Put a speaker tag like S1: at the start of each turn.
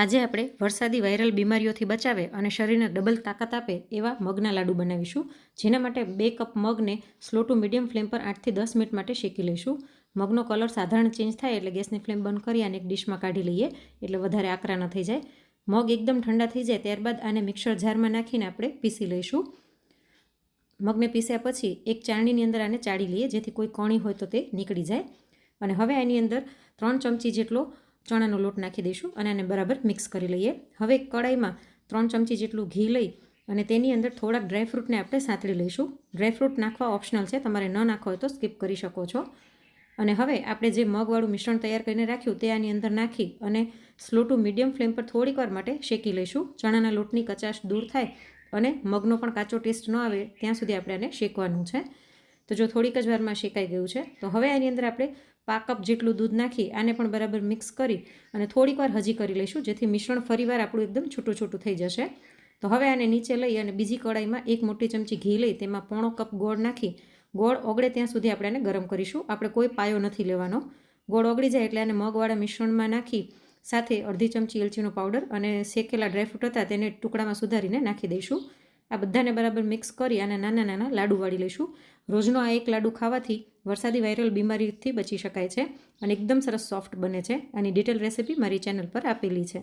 S1: આજે આપણે વરસાદી વાયરલ બીમારીઓથી બચાવે અને શરીરને ડબલ તાકાત આપે એવા મગના લાડુ બનાવીશું. જેના માટે બે કપ મગને સ્લો ટુ મીડિયમ ફ્લેમ પર આઠથી દસ મિનિટ માટે શેકી લઈશું. મગનો કલર સાધારણ ચેન્જ થાય એટલે ગેસની ફ્લેમ બંધ કરી અને એક ડિશમાં કાઢી લઈએ, એટલે વધારે આકરા ન થઈ જાય. મગ એકદમ ઠંડા થઈ જાય ત્યારબાદ આને મિક્સર જારમાં નાખીને આપણે પીસી લઈશું. મગને પીસ્યા પછી એક ચાળણીની અંદર આને ચાળી લઈએ, જેથી કોઈ કણી હોય તો તે નીકળી જાય. અને હવે આની અંદર ત્રણ ચમચી જેટલો ચણાનો લોટ નાખી દઈશું અને આને બરાબર મિક્સ કરી લઈએ. હવે કડાઈમાં ત્રણ ચમચી જેટલું ઘી લઈ અને તેની અંદર થોડાક ડ્રાયફ્રૂટને આપણે સાંતળી લઈશું. ડ્રાયફ્રૂટ નાખવા ઓપ્શનલ છે, તમારે ન નાખવા હોય તો સ્કીપ કરી શકો છો. અને હવે આપણે જે મગવાળું મિશ્રણ તૈયાર કરીને રાખ્યું તે આની અંદર નાખી અને સ્લો ટુ મીડિયમ ફ્લેમ પર થોડીક વાર માટે શેકી લઈશું. ચણાના લોટની કચાશ દૂર થાય અને મગનો પણ કાચો ટેસ્ટ ન આવે ત્યાં સુધી આપણે આને શેકવાનું છે. તો જો થોડીક જ વારમાં શેકાઈ ગયું છે, તો હવે આની અંદર આપણે પા કપ જેટલું દૂધ નાખી આને પણ બરાબર મિક્સ કરી અને થોડીક વાર હજી કરી લઈશું, જેથી મિશ્રણ ફરીવાર આપણું એકદમ છૂટું છૂટું થઈ જશે. તો હવે આને નીચે લઈ અને બીજી કડાઈમાં એક મોટી ચમચી ઘી લઈ તેમાં પોણો કપ ગોળ નાખી, ગોળ ઓગળે ત્યાં સુધી આપણે આને ગરમ કરીશું. આપણે કોઈ પાયો નથી લેવાનો. ગોળ ઓગળી જાય એટલે આને મગવાળા મિશ્રણમાં નાખી, સાથે અડધી ચમચી એલચીનો પાવડર અને શેકેલા ડ્રાયફ્રૂટ હતા તેને ટુકડામાં સુધારીને નાખી દઈશું. આ બધાને બરાબર મિક્સ કરી અને નાના નાના લાડુ વાળી લઈશું. રોજનો આ એક લાડુ ખાવાથી વરસાદી વાયરલ બીમારીથી બચી શકાય છે અને એકદમ સરસ સોફ્ટ બને છે. આની ડિટેલ રેસિપી મારી ચેનલ પર આપેલી છે.